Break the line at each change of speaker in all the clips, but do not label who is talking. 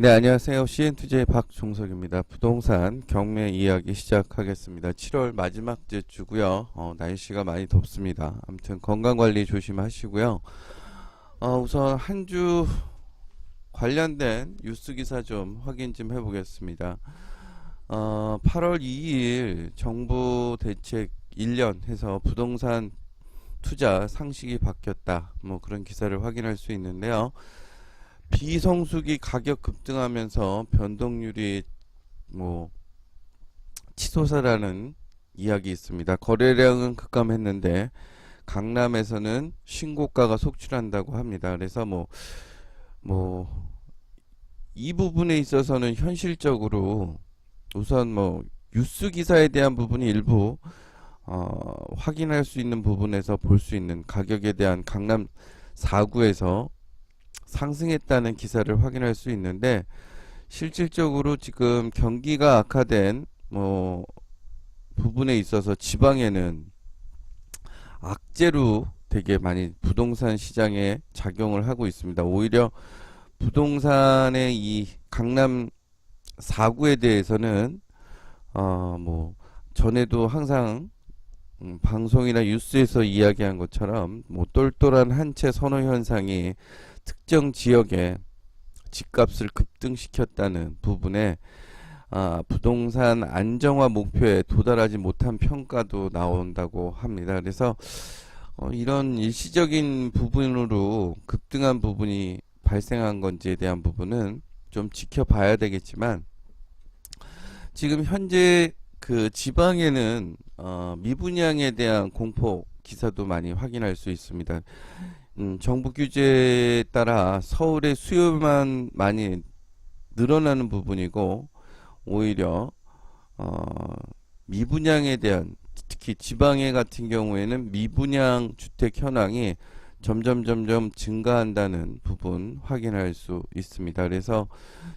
네, 안녕하세요. CN투자의 박종석입니다. 부동산 경매 이야기 시작하겠습니다. 7월 마지막 주고요. 어, 날씨가 많이 덥습니다. 아무튼 건강 관리 조심하시고요. 어, 우선 한 주 관련된 뉴스 기사 좀 확인 좀 해보겠습니다. 어, 8월 2일 정부 대책 1년 해서 부동산 투자 상식이 바뀌었다. 뭐 그런 기사를 확인할 수 있는데요. 비성수기 가격 급등하면서 변동률이 뭐 치솟아라는 이야기 있습니다. 거래량은 급감했는데 강남에서는 신고가가 속출한다고 합니다. 그래서 뭐 뭐 이 부분에 있어서는 현실적으로 우선 뭐 뉴스 기사에 대한 부분이 일부 어, 확인할 수 있는 부분에서 볼 수 있는 가격에 대한 강남 4구에서 상승했다는 기사를 확인할 수 있는데 실질적으로 지금 경기가 악화된 뭐 부분에 있어서 지방에는 악재로 되게 많이 부동산 시장에 작용을 하고 있습니다. 오히려 부동산의 이 강남 4구에 대해서는 어 뭐 전에도 항상 음, 방송이나 뉴스에서 이야기한 것처럼 뭐 똘똘한 한 채 선호 현상이 특정 지역에 집값을 급등시켰다는 부분에 아, 부동산 안정화 목표에 도달하지 못한 평가도 나온다고 합니다. 그래서 어, 이런 일시적인 부분으로 급등한 부분이 발생한 건지에 대한 부분은 좀 지켜봐야 되겠지만 지금 현재 그 지방에는 어, 미분양에 대한 공포 기사도 많이 확인할 수 있습니다. 음, 정부 규제에 따라 서울의 수요만 많이 늘어나는 부분이고 오히려 어, 미분양에 대한 특히 지방에 같은 경우에는 미분양 주택 현황이 점점 점점 증가한다는 부분 확인할 수 있습니다. 그래서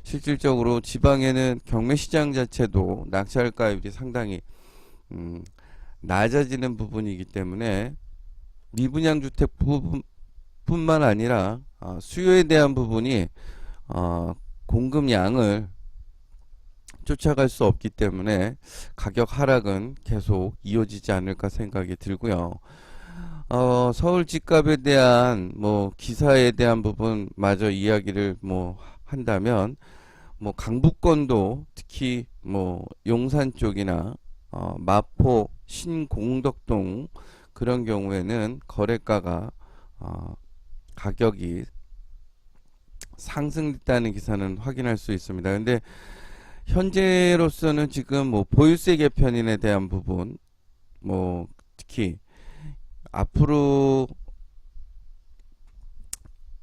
실질적으로 지방에는 경매 시장 자체도 낙찰가율이 상당히 음, 낮아지는 부분이기 때문에 미분양 주택 부분 뿐만 아니라 어, 수요에 대한 부분이 어, 공급량을 쫓아갈 수 없기 때문에 가격 하락은 계속 이어지지 않을까 생각이 들고요. 어, 서울 집값에 대한 뭐 기사에 대한 부분 마저 이야기를 뭐 한다면 뭐 강북권도 특히 뭐 용산 쪽이나 어, 마포 신공덕동 그런 경우에는 거래가가 어, 가격이 상승했다는 기사는 확인할 수 있습니다. 근데 현재로서는 지금 뭐 보유세 개편인에 대한 부분 뭐 특히 앞으로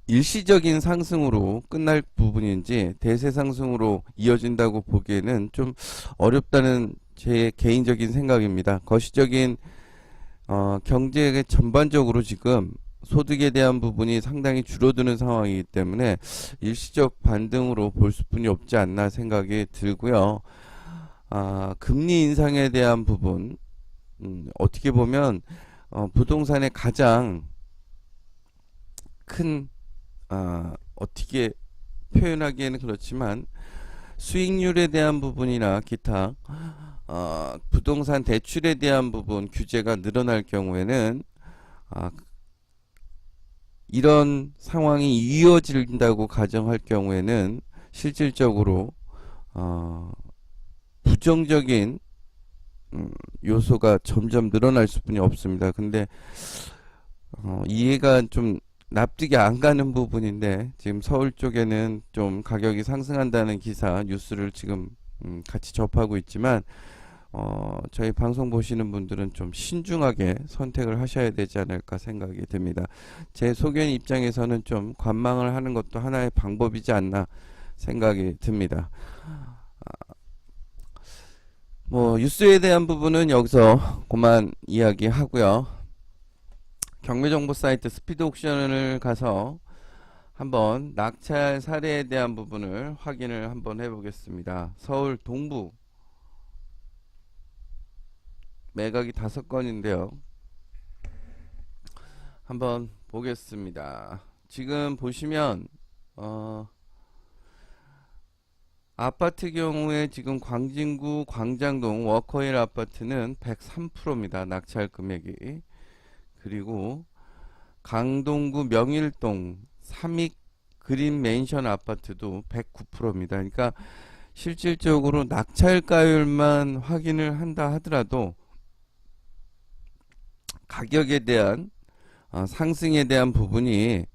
일시적인 상승으로 끝날 부분인지 대세 상승으로 이어진다고 보기에는 좀 어렵다는 제 개인적인 생각입니다. 거시적인 어, 경제 전반적으로 지금 소득에 대한 부분이 상당히 줄어드는 상황이기 때문에 일시적 반등으로 볼 수뿐이 없지 않나 생각이 들고요. 아, 금리 인상에 대한 부분 음, 어떻게 보면 어, 부동산의 가장 큰 아, 어떻게 표현하기에는 그렇지만 수익률에 대한 부분이나 기타 어, 부동산 대출에 대한 부분 규제가 늘어날 경우에는 아, 이런 상황이 이어진다고 가정할 경우에는 실질적으로 어, 부정적인 음, 요소가 점점 늘어날 수뿐이 없습니다. 근데 어, 이해가 좀 납득이 안 가는 부분인데 지금 서울 쪽에는 좀 가격이 상승한다는 기사 뉴스를 지금 음, 같이 접하고 있지만 어, 저희 방송 보시는 분들은 좀 신중하게 선택을 하셔야 되지 않을까 생각이 듭니다. 제 소견 입장에서는 좀 관망을 하는 것도 하나의 방법이지 않나 생각이 듭니다. 아, 뭐 뉴스에 대한 부분은 여기서 그만 이야기하고요. 경매정보 사이트 스피드 옥션을 가서 한번 낙찰 사례에 대한 부분을 확인을 한번 해보겠습니다. 서울 동부 매각이 다섯 건인데요. 한번 보겠습니다. 지금 보시면 어 아파트 경우에 지금 광진구 광장동 워커힐 아파트는 103%입니다. 낙찰 금액이. 그리고 강동구 명일동 삼익 그린 맨션 아파트도 109%입니다. 그러니까 실질적으로 낙찰가율만 확인을 한다 하더라도 가격에 대한 어, 상승에 대한 부분이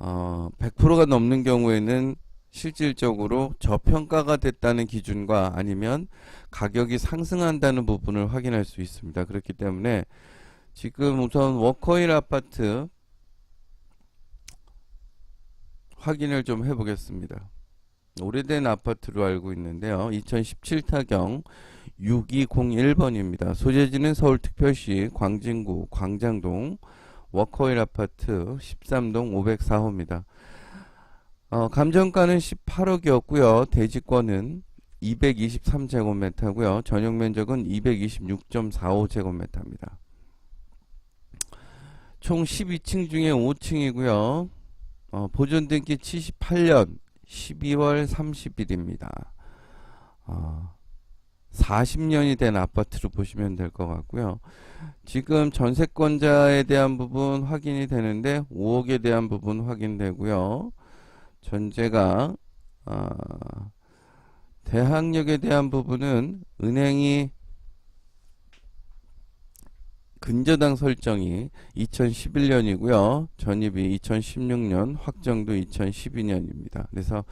어, 100%가 넘는 경우에는 실질적으로 저평가가 됐다는 기준과 아니면 가격이 상승한다는 부분을 확인할 수 있습니다. 그렇기 때문에 지금 우선 워커힐 아파트 확인을 좀 해보겠습니다. 오래된 아파트로 알고 있는데요. 2017 타경 6201번입니다. 소재지는 서울특별시 광진구 광장동 워커힐 아파트 13동 504호입니다. 어, 감정가는 18억이었고요. 대지권은 223제곱미터고요. 전용 면적은 226.45제곱미터입니다. 총 12층 중에 5층이고요. 어, 보존 등기 78년 12월 30일입니다. 어, 40년이 된 아파트로 보시면 될 것 같고요. 지금 전세권자에 대한 부분 확인이 되는데 5억에 대한 부분 확인되고요. 전제가 아, 대항력에 대한 부분은 은행이 근저당 설정이 2011년이고요. 전입이 2016년, 확정도 2012년입니다. 그래서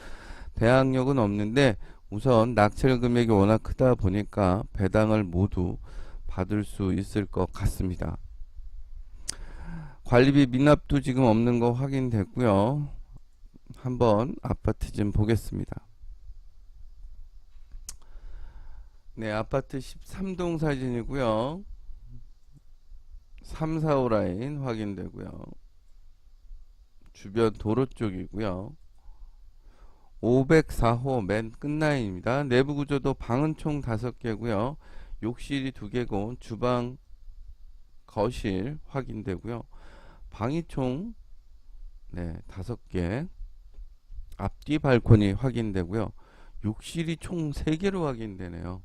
대항력은 없는데 우선 낙찰 금액이 워낙 크다 보니까 배당을 모두 받을 수 있을 것 같습니다. 관리비 미납도 지금 없는 거 확인됐고요. 한번 아파트 좀 보겠습니다. 네, 아파트 13동 사진이고요. 3, 4, 5 라인 확인되고요. 주변 도로 쪽이고요. 504호 맨 끝라인입니다. 내부 구조도 방은 총 5개고요. 욕실이 2개고 주방, 거실 확인되고요. 방이 총 네, 5개. 앞뒤 발코니 확인되고요. 욕실이 총 3개로 확인되네요.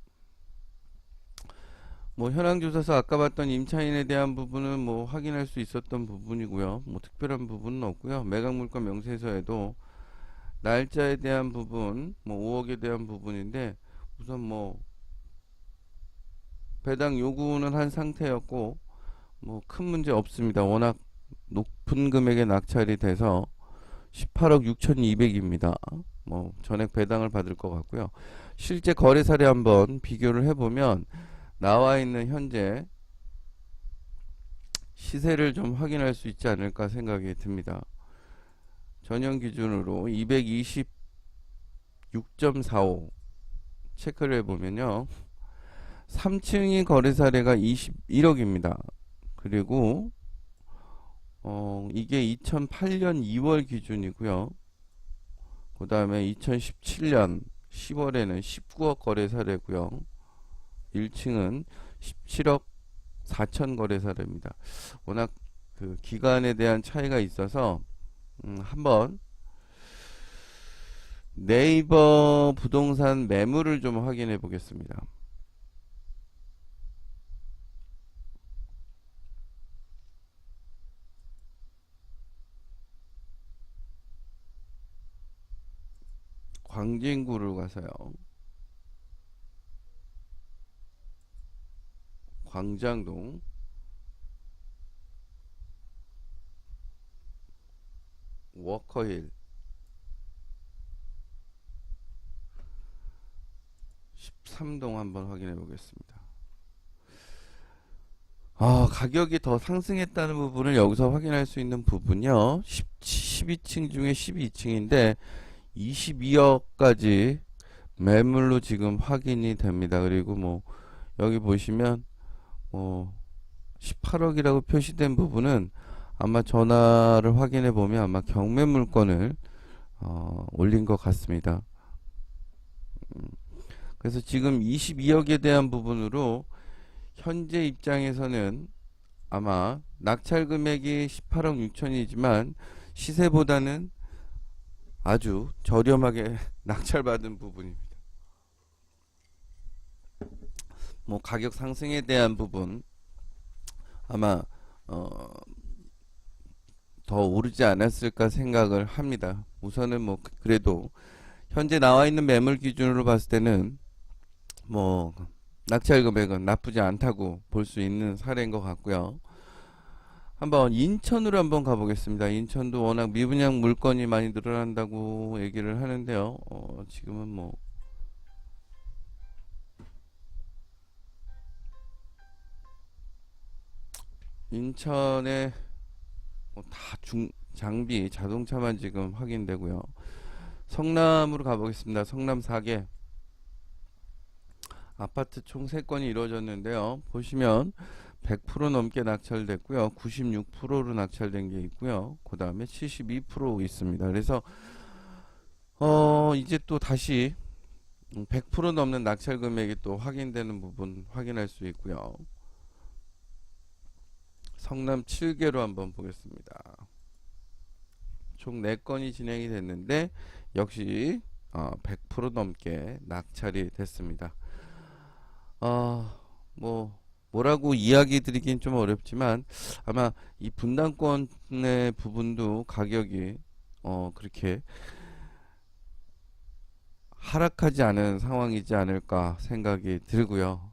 뭐 현황 조사서 아까 봤던 임차인에 대한 부분은 뭐 확인할 수 있었던 부분이고요. 뭐 특별한 부분은 없고요. 매각 물건 명세서에도 날짜에 대한 부분, 뭐 5억에 대한 부분인데 우선 뭐 배당 요구는 한 상태였고 뭐 큰 문제 없습니다. 워낙 높은 금액의 낙찰이 돼서 18억 6,200입니다. 뭐 전액 배당을 받을 것 같고요. 실제 거래 사례 한번 비교를 해보면 나와 있는 현재 시세를 좀 확인할 수 있지 않을까 생각이 듭니다. 전형 기준으로 226.45 체크를 해보면요. 3층이 거래 사례가 21억입니다. 그리고 어, 이게 2008년 2월 기준이고요. 그 다음에 2017년 10월에는 19억 거래 사례고요. 1층은 17억 4천 거래 사례입니다. 워낙 그 기간에 대한 차이가 있어서 음, 한번 네이버 부동산 매물을 좀 확인해 보겠습니다. 광진구를 가서요. 광장동 워커힐 13동 한번 확인해 보겠습니다. 아, 가격이 더 상승했다는 부분을 여기서 확인할 수 있는 부분이요. 10, 12층 중에 12층인데 22억까지 매물로 지금 확인이 됩니다. 그리고 뭐 여기 보시면 뭐 18억이라고 표시된 부분은 아마 전화를 확인해 보면 아마 경매 물건을 어, 올린 것 같습니다. 음, 그래서 지금 22억에 대한 부분으로 현재 입장에서는 아마 낙찰 금액이 18억 6천이지만 시세보다는 아주 저렴하게 낙찰받은 부분입니다. 뭐 가격 상승에 대한 부분 아마 어, 더 오르지 않았을까 생각을 합니다. 우선은 뭐 그- 그래도 현재 나와 있는 매물 기준으로 봤을 때는 뭐 낙찰 금액은 나쁘지 않다고 볼 수 있는 사례인 것 같고요. 한번 인천으로 한번 가보겠습니다. 인천도 워낙 미분양 물건이 많이 늘어난다고 얘기를 하는데요. 어, 지금은 뭐 인천에 뭐 다 중, 장비, 자동차만 지금 확인되고요. 성남으로 가보겠습니다. 성남 4개. 아파트 총 3건이 이루어졌는데요. 보시면 100% 넘게 낙찰됐고요. 96%로 낙찰된 게 있고요. 그 다음에 72% 있습니다. 그래서 어 이제 또 다시 100% 넘는 낙찰 금액이 또 확인되는 부분 확인할 수 있고요. 성남 7개로 한번 보겠습니다. 총 4건이 진행이 됐는데 역시 어, 100% 넘게 낙찰이 됐습니다. 어, 뭐 뭐라고 이야기 드리긴 좀 어렵지만 아마 이 분당권의 부분도 가격이 어, 그렇게 하락하지 않은 상황이지 않을까 생각이 들고요.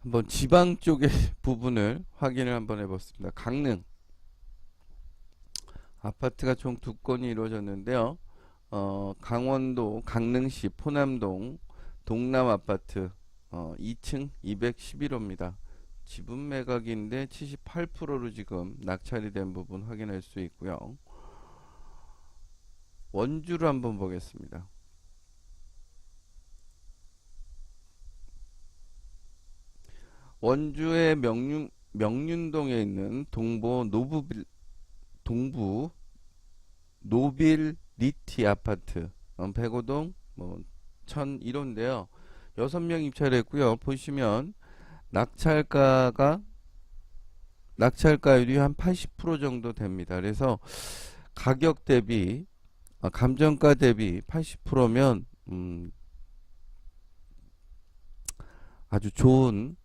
한번 지방 쪽의 부분을 확인을 한번 해봤습니다. 강릉 아파트가 총 두 건이 이루어졌는데요. 어, 강원도 강릉시 포남동 동남 아파트 어, 2층 211호입니다. 지분 매각인데 78%로 지금 낙찰이 된 부분 확인할 수 있고요. 원주를 한번 보겠습니다. 원주의 명륜, 명륜동에 있는 동보 노부빌, 동부 노빌 리티 아파트 어, 백오동 뭐 1001호인데요. 6명 입찰했고요. 보시면 낙찰가가 낙찰가율이 한 80% 정도 됩니다. 그래서 가격 대비 아, 감정가 대비 80%면 음, 아주 좋은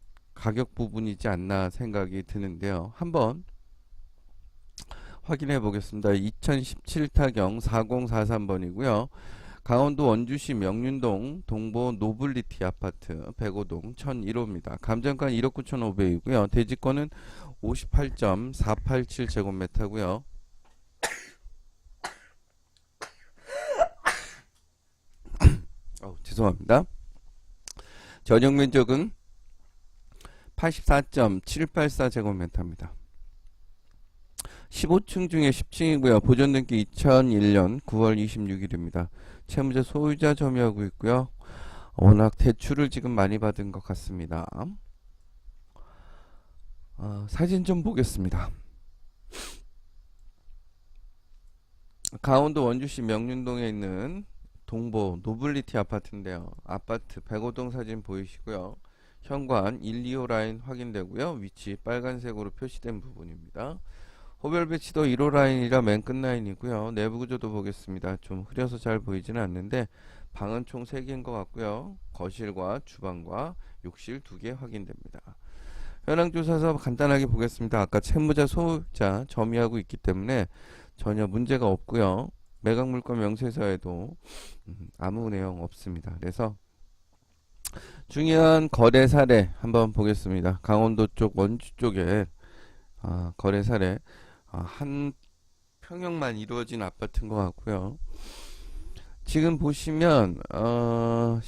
가격 부분이지 않나 생각이 드는데요. 한번 확인해 보겠습니다. 2017 타경 4043번이고요. 강원도 원주시 명륜동 동보 노블리티 아파트 105동 1001호입니다. 감정가 1억 9,500이고요. 대지권은 58.487제곱미터고요. 어, 죄송합니다. 전용 면적은 84.784제곱미터입니다. 15층 중에 10층이고요. 보존등기 2001년 9월 26일입니다. 채무자 소유자 점유하고 있고요. 워낙 대출을 지금 많이 받은 것 같습니다. 어, 사진 좀 보겠습니다. 강원도 원주시 명륜동에 있는 동보 노블리티 아파트인데요. 아파트 105동 사진 보이시고요. 현관 1, 2호 라인 확인되고요. 위치 빨간색으로 표시된 부분입니다. 호별 배치도 1호 라인이라 맨 끝 라인이고요. 내부 구조도 보겠습니다. 좀 흐려서 잘 보이지는 않는데 방은 총 3개인 것 같고요. 거실과 주방과 욕실 2개 확인됩니다. 현황 조사서 간단하게 보겠습니다. 아까 채무자 소유자 점유하고 있기 때문에 전혀 문제가 없고요. 매각 물건 명세서에도 음, 아무 내용 없습니다. 그래서 중요한 거래 사례 한번 보겠습니다. 강원도 쪽 원주 쪽에 아, 거래 사례 아, 한 평형만 이루어진 아파트인 것 같고요. 지금 보시면 어,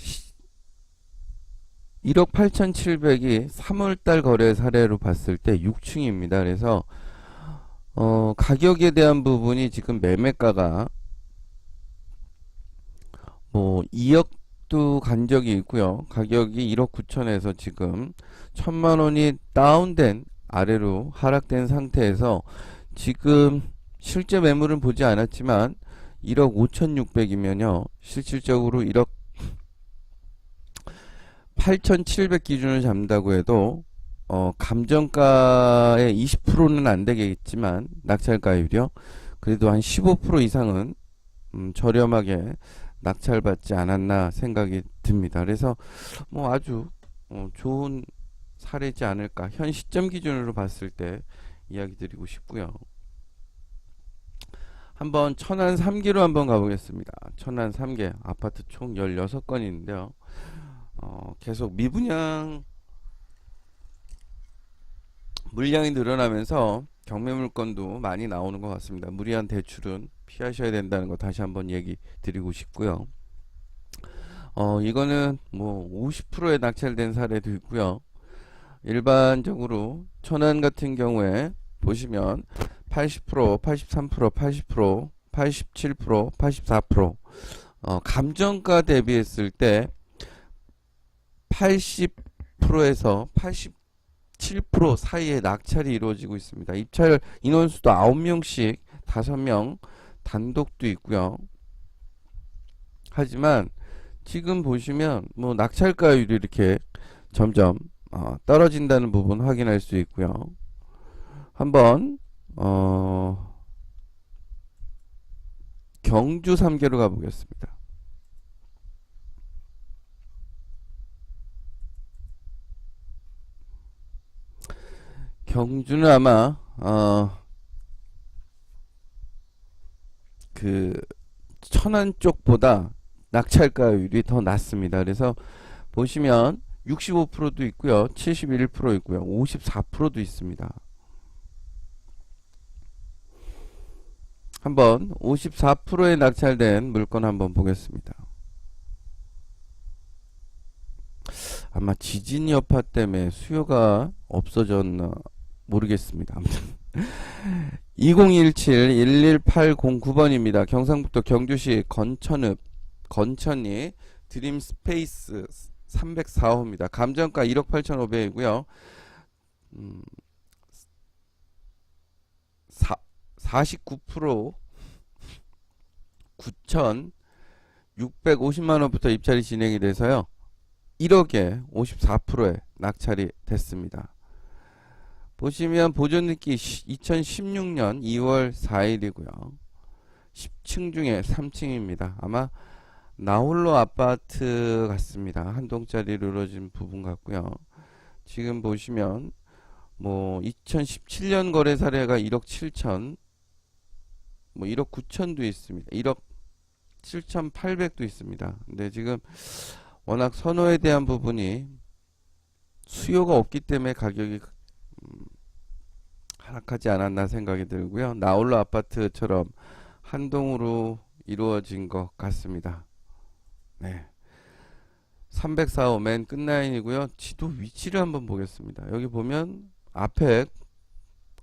1억 8,700이 3월달 거래 사례로 봤을 때 6층입니다. 그래서 어, 가격에 대한 부분이 지금 매매가가 뭐 2억 도간 적이 있고요. 가격이 1억 9천에서 지금 천만 원이 다운된 아래로 하락된 상태에서 지금 실제 매물은 보지 않았지만 1억 5,600이면요. 실질적으로 1억 8,700 기준을 잡는다고 해도 어, 감정가의 20%는 안 되겠지만 낙찰가율이요. 그래도 한 15% 이상은 음, 저렴하게 낙찰받지 않았나 생각이 듭니다. 그래서 뭐 아주 어, 좋은 사례지 않을까 현 시점 기준으로 봤을 때 이야기 드리고 싶고요. 한번 천안 3기로 한번 가보겠습니다. 천안 3개 아파트 총 16건이 있는데요. 어, 계속 미분양 물량이 늘어나면서 경매 물건도 많이 나오는 것 같습니다. 무리한 대출은 피하셔야 된다는 거 다시 한번 얘기 드리고 싶고요. 어, 이거는 뭐 50%에 낙찰된 사례도 있고요. 일반적으로 천안 같은 경우에 보시면 80%, 83%, 80%, 87%, 84% 어, 감정가 대비했을 때 80%에서 87% 사이에 낙찰이 이루어지고 있습니다. 입찰 인원수도 9명씩 5명 단독도 있고요. 하지만 지금 보시면 뭐 낙찰가율이 이렇게 점점 어, 떨어진다는 부분 확인할 수 있고요. 한번 어, 경주 3개로 가보겠습니다. 경주는 아마 어, 그 천안 쪽보다 낙찰가율이 더 낮습니다. 그래서 보시면 65%도 있고요. 71% 있고요. 54%도 있습니다. 한번 54%에 낙찰된 물건 한번 보겠습니다. 아마 지진 여파 때문에 수요가 없어졌나 모르겠습니다. 아무튼 2017-11809번입니다. 경상북도 경주시 건천읍 건천이 드림 스페이스 304호입니다. 감정가 1억 8,500이고요. 음, 49% 9,650만 원부터 입찰이 진행이 돼서요. 1억에 54%에 낙찰이 됐습니다. 보시면 보존느끼 2016년 2월 4일이고요. 10층 중에 3층입니다. 아마 나홀로 아파트 같습니다. 한 동짜리로 이루어진 부분 같고요. 지금 보시면 뭐 2017년 거래 사례가 1억 7천 뭐 1억 9천도 있습니다. 1억 7천8백도 있습니다. 근데 지금 워낙 선호에 대한 부분이 수요가 없기 때문에 가격이 음, 하락하지 않았나 생각이 들고요. 나홀로 아파트처럼 한 동으로 이루어진 것 같습니다. 네. 304호 맨 끝라인이고요. 지도 위치를 한번 보겠습니다. 여기 보면 앞에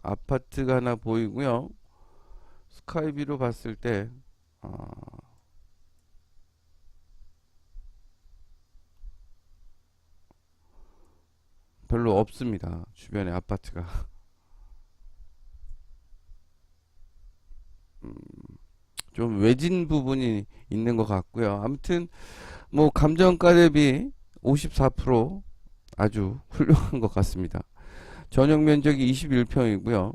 아파트가 하나 보이고요. 스카이비로 봤을 때 어, 별로 없습니다. 주변에 아파트가. 좀 외진 부분이 있는 것 같고요. 아무튼 뭐 감정가 대비 54% 아주 훌륭한 것 같습니다. 전용 면적이 21평이고요.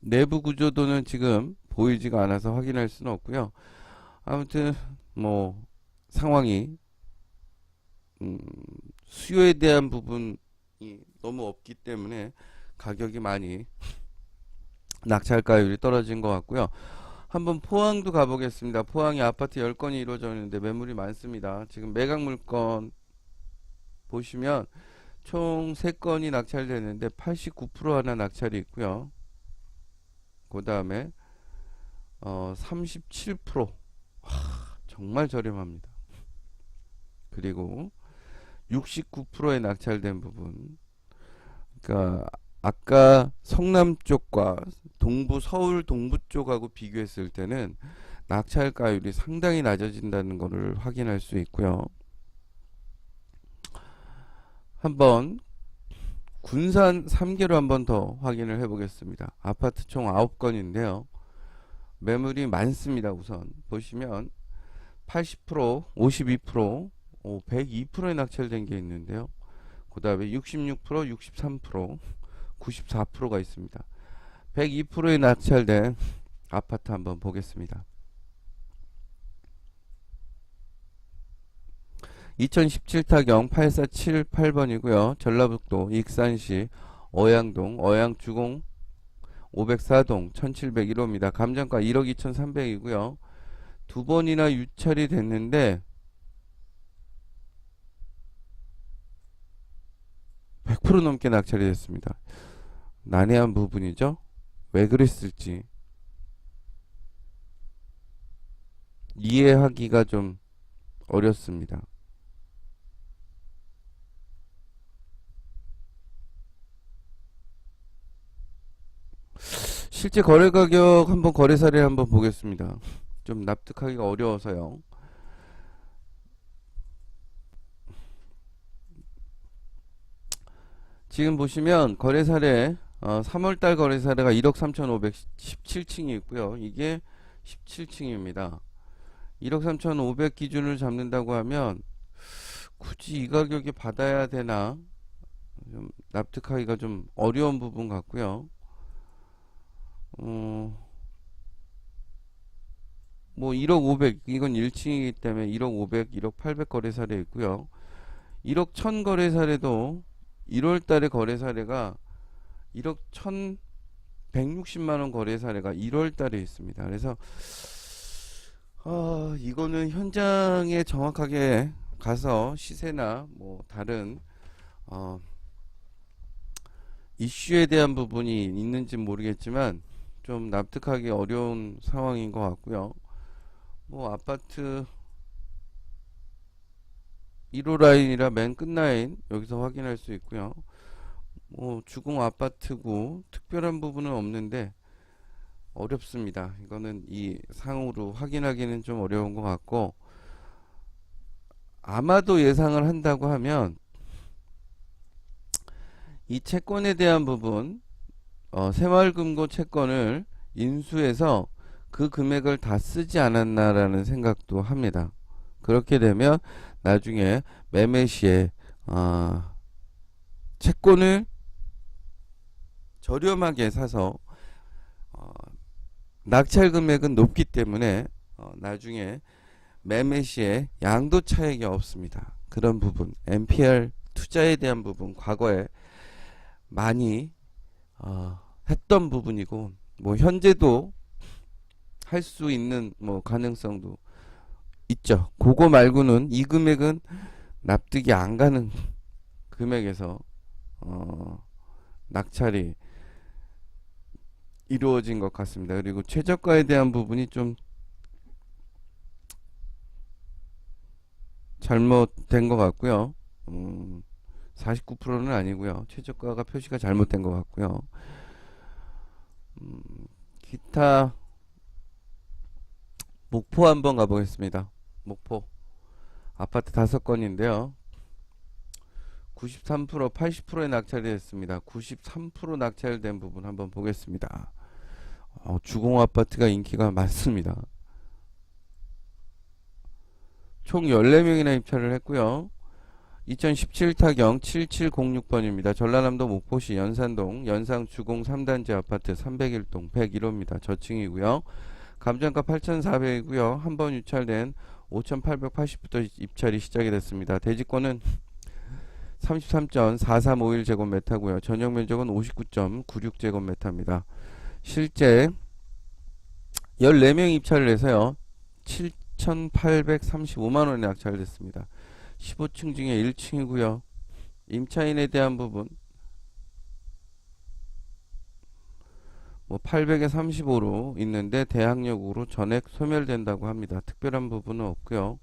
내부 구조도는 지금 보이지가 않아서 확인할 수는 없고요. 아무튼 뭐 상황이 음, 수요에 대한 부분이 너무 없기 때문에 가격이 많이 낙찰가율이 떨어진 것 같고요. 한번 포항도 가보겠습니다. 포항이 아파트 10건이 이루어져 있는데 매물이 많습니다. 지금 매각 물건 보시면 총 3건이 낙찰되는데 89% 하나 낙찰이 있고요. 그 다음에 어, 37% 하, 정말 저렴합니다. 그리고 69%에 낙찰된 부분 그러니까 아까 성남 쪽과 동부 서울 동부 쪽하고 비교했을 때는 낙찰가율이 상당히 낮아진다는 것을 확인할 수 있고요. 한번 군산 3개로 한번 더 확인을 해 보겠습니다. 아파트 총 9건인데요. 매물이 많습니다. 우선 보시면 80%, 52%, 102%에 낙찰된 게 있는데요. 그 다음에 66%, 63%, 94%가 있습니다. 102%에 낙찰된 아파트 한번 보겠습니다. 2017 타경 8478번이고요. 전라북도 익산시 어양동 어양주공 504동 1701호입니다. 감정가 1억 2300이고요. 두 번이나 유찰이 됐는데 100% 넘게 낙찰이 됐습니다. 난해한 부분이죠. 왜 그랬을지 이해하기가 좀 어렵습니다. 실제 거래 가격 한번 거래 사례 한번 보겠습니다. 좀 납득하기가 어려워서요. 지금 보시면 거래 사례 어, 3월달 거래 사례가 1억 3,517층이 있고요. 이게 17층입니다. 1억 3,500 기준을 잡는다고 하면 굳이 이 가격에 받아야 되나 좀 납득하기가 좀 어려운 부분 같고요. 어, 뭐 1억 500 이건 1층이기 때문에 1억 500, 1억 800 거래 사례 있고요. 1억 1000 거래 사례도 1월 달에 거래 사례가 1억 1160만 원 거래 사례가 1월 달에 있습니다. 그래서 아, 이거는 현장에 정확하게 가서 시세나 뭐 다른 어, 이슈에 대한 부분이 있는지 모르겠지만 좀 납득하기 어려운 상황인 것 같고요. 뭐 아파트 1호 라인이라 맨 끝 라인 여기서 확인할 수 있고요. 뭐 주공 아파트고 특별한 부분은 없는데 어렵습니다. 이거는 이 상으로 확인하기는 좀 어려운 것 같고 아마도 예상을 한다고 하면 이 채권에 대한 부분 어, 새마을금고 채권을 인수해서 그 금액을 다 쓰지 않았나라는 생각도 합니다. 그렇게 되면 나중에 매매 시에 어, 채권을 저렴하게 사서 어, 낙찰 금액은 높기 때문에 어, 나중에 매매 시에 양도 차익이 없습니다. 그런 부분 NPR 투자에 대한 부분 과거에 많이 어, 했던 부분이고 뭐 현재도 할 수 있는 뭐 가능성도 있죠. 그거 말고는 이 금액은 납득이 안 가는 금액에서 어, 낙찰이 이루어진 것 같습니다. 그리고 최저가에 대한 부분이 좀 잘못된 것 같고요. 음, 49%는 아니고요. 최저가가 표시가 잘못된 것 같고요. 음, 기타 목포 한번 가보겠습니다. 목포 아파트 다섯 건인데요. 93% 80%에 낙찰이 됐습니다. 93% 낙찰된 부분 한번 보겠습니다. 어, 주공 아파트가 인기가 많습니다. 총 14명이나 입찰을 했고요. 2017 타경 7706번입니다. 전라남도 목포시 연산동 연상 주공 3단지 아파트 301동 101호입니다. 저층이고요. 감정가 8,400이고요. 한 번 유찰된 5,880부터 입찰이 시작이 됐습니다. 대지권은 33.4351제곱미터고요. 전용 면적은 59.96제곱미터입니다. 실제 14명 입찰을 해서요. 7,835만 원에 낙찰됐습니다. 15층 중에 1층이고요. 임차인에 대한 부분 뭐 800에 35로 있는데 대항력으로 전액 소멸된다고 합니다. 특별한 부분은 없고요.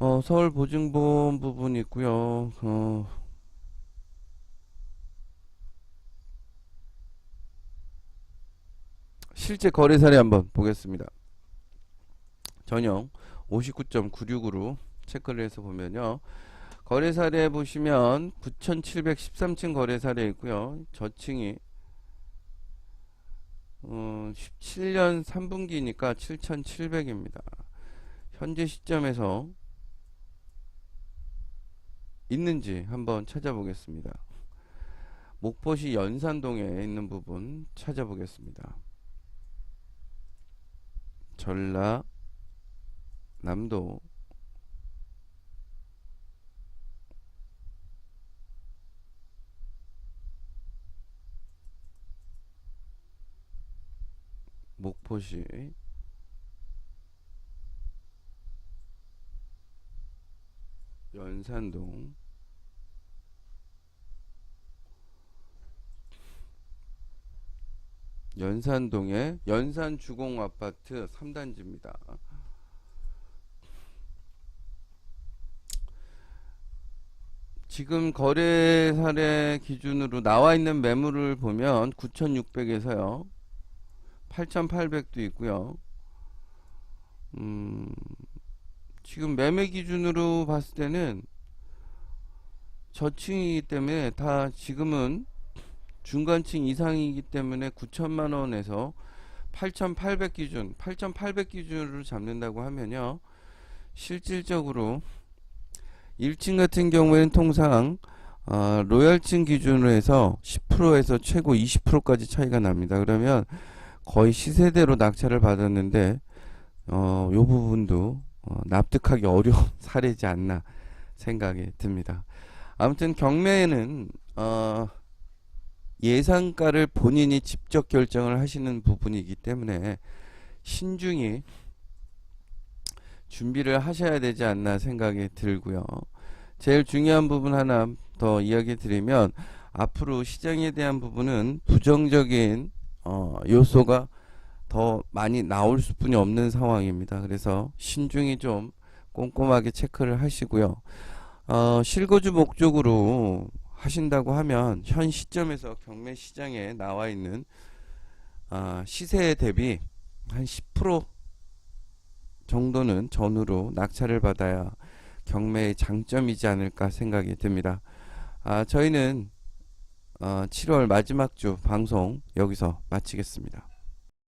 어, 서울 보증보험 부분 있고요. 어, 실제 거래 사례 한번 보겠습니다. 전형 59.96으로 체크를 해서 보면요. 거래 사례 보시면 9,713층 거래 사례 있고요. 저층이 어, 17년 3분기니까 7,700입니다. 현재 시점에서 있는지 한번 찾아보겠습니다. 목포시 연산동에 있는 부분 찾아보겠습니다. 전라남도. 목포시. 연산동. 연산동의 연산주공아파트 3단지입니다. 지금 거래 사례 기준으로 나와 있는 매물을 보면 9,600에서요. 8,800도 있고요. 음, 지금 매매 기준으로 봤을 때는 저층이기 때문에 다 지금은 중간층 이상이기 때문에 9천만 원에서 8,800 기준, 8,800 기준으로 잡는다고 하면요. 실질적으로 1층 같은 경우에는 통상 어, 로얄층 기준으로 해서 10%에서 최고 20%까지 차이가 납니다. 그러면 거의 시세대로 낙찰을 받았는데 어, 요 부분도 어, 납득하기 어려운 사례지 않나 생각이 듭니다. 아무튼 경매에는 어, 예상가를 본인이 직접 결정을 하시는 부분이기 때문에 신중히 준비를 하셔야 되지 않나 생각이 들고요. 제일 중요한 부분 하나 더 이야기 드리면 앞으로 시장에 대한 부분은 부정적인 어, 요소가 더 많이 나올 수뿐이 없는 상황입니다. 그래서 신중히 좀 꼼꼼하게 체크를 하시고요. 어, 실거주 목적으로 하신다고 하면 현 시점에서 경매 시장에 나와 있는 아, 시세 대비 한 10% 정도는 전후로 낙찰을 받아야 경매의 장점이지 않을까 생각이 듭니다. 아, 저희는 어, 7월 마지막 주 방송 여기서 마치겠습니다.